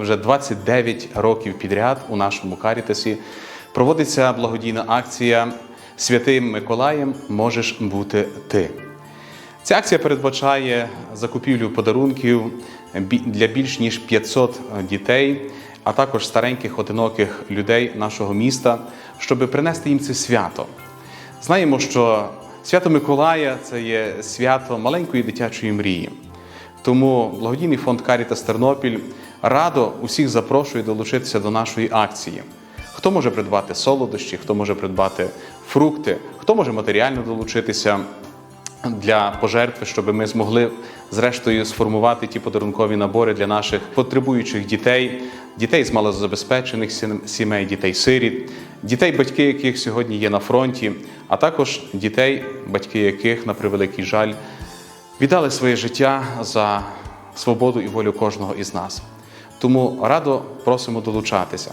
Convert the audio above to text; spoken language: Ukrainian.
вже 29 років підряд у нашому карітасі проводиться благодійна акція Святим Миколаєм можеш бути ти. Ця акція передбачає закупівлю подарунків для більш ніж 500 дітей, а також стареньких одиноких людей нашого міста, щоб принести їм це свято. Знаємо, що свято Миколая це є свято маленької дитячої мрії. Тому благодійний фонд Карітас Тернопіль радо усіх запрошує долучитися до нашої акції. Хто може придбати солодощі, хто може придбати фрукти, хто може матеріально долучитися для пожертви, щоб ми змогли зрештою сформувати ті подарункові набори для наших потребуючих дітей, дітей з малозабезпечених сімей, дітей сиріт, дітей, батьки яких сьогодні є на фронті, а також дітей, батьки яких, на превеликий жаль, віддали своє життя за свободу і волю кожного із нас. Тому радо просимо долучатися.